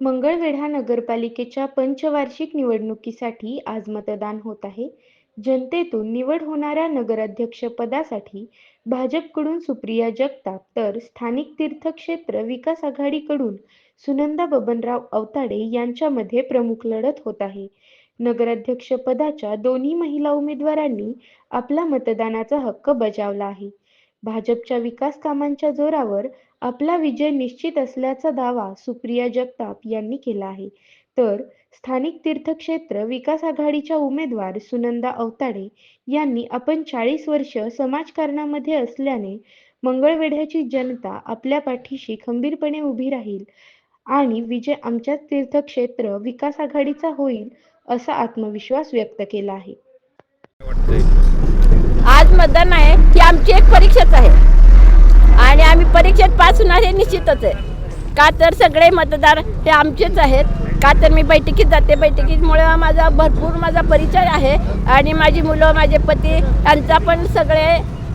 मंगळवेढा नगरपालिकेच्या पंचवार्षिक निवडणुकीसाठी आज मतदान होत आहे. जनतेतून निवड होणाऱ्या नगराध्यक्षपदासाठी भाजपकडून सुप्रिया जगताप तर स्थानिक तीर्थक्षेत्र विकास आघाडीकडून सुनंदा बबनराव अवताडे यांच्यामध्ये प्रमुख लढत होत आहे. नगराध्यक्षपदाच्या दोन्ही महिला उमेदवारांनी आपला मतदानाचा हक्क बजावला आहे. भाजपच्या विकास कामांच्या जोरावर आपला विजय निश्चित असल्याचा दावा सुप्रिया जगताप यांनी केला आहे. तर स्थानिक तीर्थक्षेत्र विकास आघाडीच्या उमेदवार सुनंदा अवताडे यांनी आपण चाळीस वर्ष समाजकारणामध्ये असल्याने मंगळवेढ्याची जनता आपल्या पाठीशी खंबीरपणे उभी राहील आणि विजय आमच्याच तीर्थक्षेत्र विकास आघाडीचा होईल असा आत्मविश्वास व्यक्त केला आहे. मतदान आहे ही आमची एक परीक्षाच आहे. आणि आम्ही परीक्षेत पास होणार हे निश्चितच आहे. का तर सगळे मतदार हे आमचेच आहेत. का तर मी बैठकीत जाते. बैठकीमुळे माझा भरपूर माझा परिचय आहे. आणि माझी मुलं माझे पती यांचा पण सगळे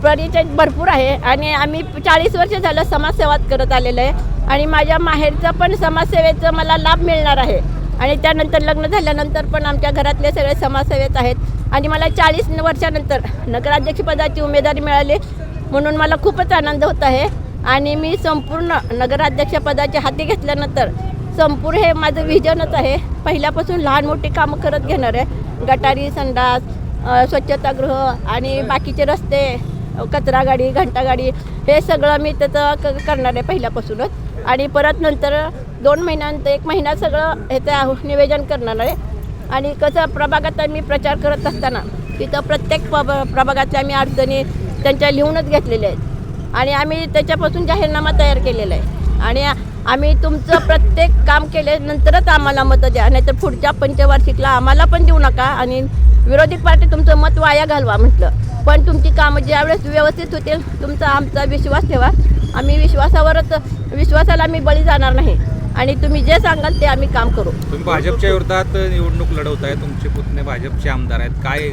परिचय भरपूर आहे. आणि आम्ही चाळीस वर्ष झालं समाजसेवा करत आलेलं आहे. आणि माझ्या माहेरचं पण समाजसेवेचं मला लाभ मिळणार आहे. आणि त्यानंतर लग्न झाल्यानंतर पण आमच्या घरातले सगळे समाजसेवेत आहेत. आणि मला चाळीस वर्षानंतर नगराध्यक्षपदाची उमेदवारी मिळाली. म्हणून मला खूपच आनंद होत आहे. आणि मी संपूर्ण नगराध्यक्षपदाचे हाती घेतल्यानंतर संपूर्ण हे माझं विजनच आहे. पहिल्यापासून लहान मोठी कामं करत घेणार आहे गटारी संडास स्वच्छतागृह आणि बाकीचे रस्ते कचरा गाडी घंटा गाडी हे सगळं मी त्याचं क करणार आहे पहिल्यापासूनच. आणि परत नंतर दोन महिन्यानंतर एक महिना सगळं ह्याचं निवेदन करणार आहे. आणि कसं प्रभागात मी प्रचार करत असताना तिथं प्रत्येक प प्रभागातल्या आम्ही अडचणी त्यांच्या लिहूनच घेतलेल्या आहेत. आणि आम्ही त्याच्यापासून जाहीरनामा तयार केलेला आहे. आणि आम्ही तुमचं प्रत्येक काम केल्यानंतरच आम्हाला मतं द्या नाहीतर पुढच्या पंचवार्षिकला आम्हाला पण देऊ नका आणि विरोधी पार्टी तुमचं मत वाया घालवा म्हटलं. पण तुमची कामं ज्यावेळेस व्यवस्थित होतील तुमचा आमचा विश्वास ठेवा. आम्ही विश्वासावरच विश्वासाला आम्ही बळी जाणार नाही. आणि तुम्ही जे सांगाल ते आम्ही काम करू. तुम्ही भाजपच्या विरोधात निवडणूक लढवत आहे तुमचे पुतणे भाजपचे आमदार आहेत. काय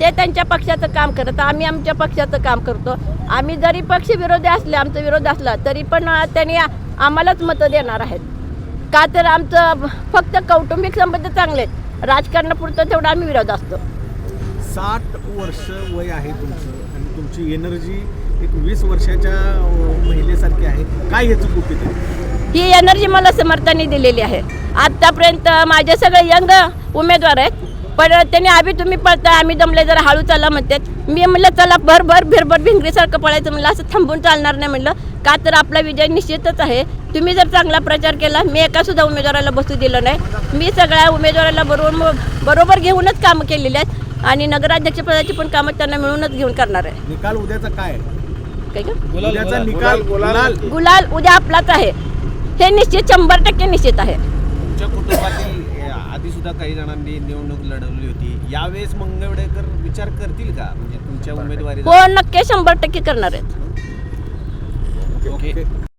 ते त्यांच्या पक्षाचं काम करत आम्ही आमच्या पक्षाचं काम करतो. आम्ही जरी पक्ष विरोधी असले आमचा विरोध असला तरी पण त्यांनी आम्हालाच मतं देणार आहेत. का तर आमचं फक्त कौटुंबिक संबंध चांगले आहेत. राजकारणापुरतं तेवढा आम्ही विरोध असतो. साठ वर्ष वय आहे तुमचं आणि तुमची एनर्जी एक वीस वर्षाच्या महिलेसारखी काय ही एनर्जी मला समर्थांनी दिलेली आहे. आत्तापर्यंत माझे सगळे यंग उमेदवार आहेत. पण त्यांनी आम्ही तुम्ही पळताय आम्ही दमले जरा हळू चाला म्हणतात. मी म्हणलं चला भर भर भिरभर भिंगरीसारखं पळायचं म्हणलं. असं थांबून चालणार नाही म्हणलं. का तर आपला विजय निश्चितच आहे. तुम्ही जर चांगला प्रचार केला मी एका सुद्धा उमेदवाराला बसू दिलं नाही. मी सगळ्या उमेदवाराला बरोबर बरोबर घेऊनच कामं केलेली आहेत आणि नगराध्यक्षपदाची पण कामं त्यांना मिळूनच घेऊन करणार आहे. निकाल उद्याचा काय आहे? काय का? उद्याचा निकाल गुलाल गुलाल. उद्या आपलाच आहे. हे निश्चित शंभर टक्के निश्चित आहे. तुमच्या कुटुंबातील अ, आधी सुद्धा काही जणांनी निवडणूक लढवली होती. यावेळेस मंगळवेडेकर विचार करतील का? म्हणजे तुमच्या उमेदवारी हो नक्की शंभर टक्के करणार आहेत. ओके.